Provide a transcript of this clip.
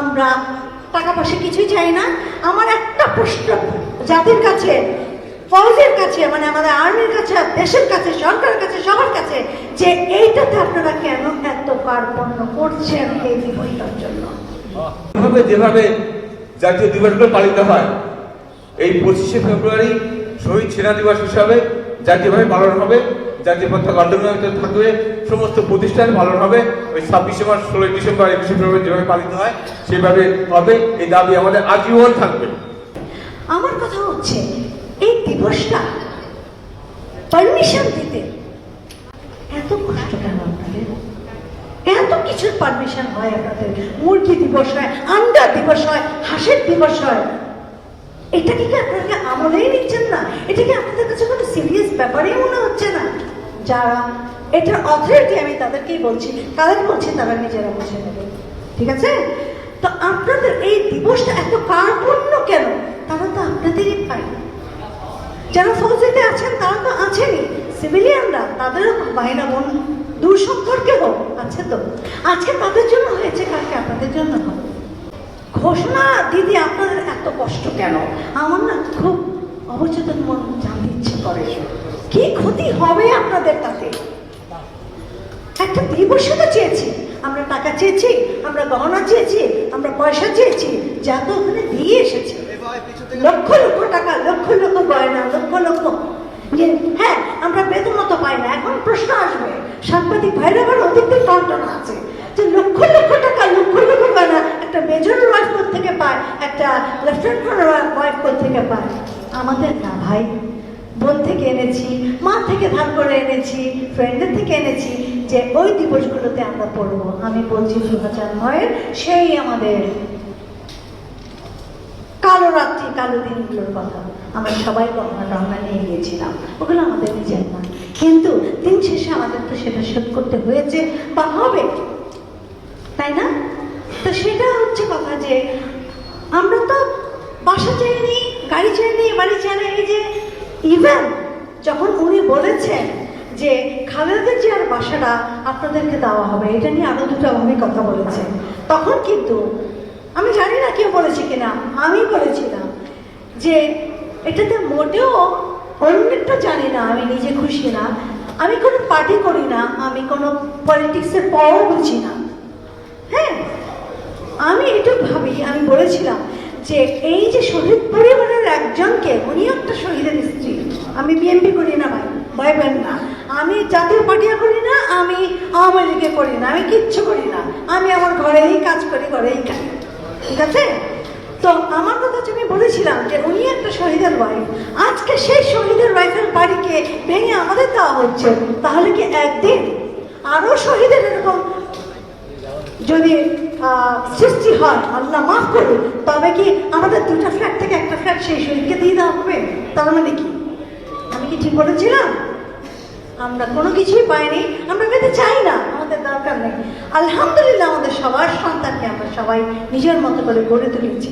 আমরা টাকা পয়সা কিছুই চাই না। আমার একটা প্রশ্ন, জাতির কাছে, ফৌজের কাছে মানে আমাদের আর্মির কাছে, দেশের কাছে, সরকারের কাছে, সবার কাছে, যে এইটাতে আপনারা কেন এত কার্পণ্য করছেন এই দিবসটার জন্য? যেভাবে যেভাবে জাতীয় দিবসগুলো পালিত হয়, এই পঁচিশে ফেব্রুয়ারি শহীদ সেনা দিবস হিসাবে জাতীয়ভাবে পালন হবে। জাতীয় পতাকা থাকবে, সমস্ত প্রতিষ্ঠান পালন হবে। ওই ছাব্বিশে মার্চ, ষোলোই ডিসেম্বর, একুশে ফেব্রুয়ারি যেভাবে পালিত হয়, সেভাবে হবে। এই দাবি আমাদের আজীবন থাকবে। আমার কথা হচ্ছে, এই দিবসটা পারমিশন দিতে। এত কষ্ট কেন আপনাদের? এত কিছুর পারমিশন হয় আপনাদের? মুরগি দিবস হয়, আন্ডা দিবস হয়, হাঁসের দিবস হয়। এটা কি আপনারা আমলেই নিচ্ছেন না? এটা কি আপনাদের কাছে কোনো সিরিয়াস ব্যাপারেই মনে হচ্ছে না? যারা এটার অথরিটি আমি তাদেরকেই বলছি তাদের বলছি, তারা নিজেরা বুঝে নেবে। ঠিক আছে? তো আপনাদের এই দিবসটা এত কার্পণ্য কেন? তারা তো আপনাদেরই পাই যারা ফৌজিতে আছেন, তারা তো আছেনই। সিভিলিয়ানরা, তাদেরও বাহিনা বোন। দূর সম্পর্কে হোক, আছে তো। আজকে তাদের জন্য হয়েছে, কালকে আপনাদের জন্য ঘোষণা, দিদি, আপনাদের এত কষ্ট কেন? আমার না খুব অবচেতন মন জানতে ইচ্ছে করে। কি ক্ষতি হবে আপনাদের তাতে? একটা দিবসে তো চেয়েছি। আমরা টাকা চেয়েছি, আমরা গহনা চেয়েছি, আমরা পয়সা চেয়েছি, যা তো ওখানে দিয়ে এসেছি। লক্ষ লক্ষ টাকা, লক্ষ লক্ষ গয়না, লক্ষ লক্ষ। যে হ্যাঁ আমরা বেতন মতো পাই না, এখন প্রশ্ন আসবে। সাংবাদিক ভাইরা আবার অধিকদের টনটনা আছে যে লক্ষ লক্ষ টাকা, লক্ষ লক্ষ গয়না একটা মেজর ওয়াইফ থেকে পায়, একটা লেফটেন্যান্ট ওয়াইফ থেকে পায়। আমাদের না ভাই? বোন থেকে এনেছি, মা থেকে ধার করে এনেছি ফ্রেন্ডের থেকে এনেছি, যে ওই দিবসগুলোতে আমরা পড়ব। আমি বলছি দু সেই আমাদের কালো রাত্রি, কালো দিনগুলোর কথা। আমরা সবাই গহনা টহনা নিয়ে গিয়েছিলাম। ওগুলো আমাদের নিজের না। কিন্তু দিন শেষে আমাদের তো সেটা শোধ করতে হয়েছে, বা হবে। তাই না? তো সেটা হচ্ছে কথা যে আমরা তো বাসা চাইনি গাড়ি চাইনি বাড়ি চাইনি এই যে ইভেন যখন উনি বলেছেন যে খালেদা জিয়ার বাসাটা আপনাদেরকে দেওয়া হবে, এটা নিয়ে আরও দুটো ভাবে কথা বলেছেন তখন কিন্তু আমি জানি না কেউ বলেছে কিনা, আমি বলেছিলাম যে এটাতে মোটেও অন্যটা জানি না, আমি নিজে খুশি না, আমি কোনো পার্টি করি না, আমি কোনো পলিটিক্সের পরও বুঝি না। হ্যাঁ আমি এটা ভাবি, আমি বলেছিলাম যে এই যে শহীদ একজনকে, উনি একটা শহীদের স্ত্রী। আমি বিএমপি করি না ভাই, ভয় ভাইবেন না। আমি জাতীয় পার্টিও করি না, আমি আওয়ামী লীগে করি না, আমি কিচ্ছু করি না। আমি আমার ঘরেই কাজ করি, ঘরেই খাই। ঠিক আছে? তো আমার কথা আমি বলেছিলাম যে উনি একটা শহীদের ওয়াইফ আজকে সেই শহীদের ওয়াইফের বাড়িকে ভেঙে আমাদের দেওয়া হচ্ছে, তাহলে কি একদিন আরও শহীদের এরকম যদি সৃষ্টি হয়, আল্লাহ মাফ করুন তবে কি আমাদের দুটো ফ্ল্যাট থেকে ফ্ল্যাট সেই শরীরকে দিয়ে দেওয়া হবে? তার মানে কি? আমি কি ঠিক বলেছিলাম? আমরা কোনো কিছুই পাইনি, আমরা পেতে চাই না, আমাদের দরকার নেই। আলহামদুলিল্লাহ, আমাদের সবার সন্তানকে আমরা সবাই নিজের মতো করে গড়ে তুলেছি।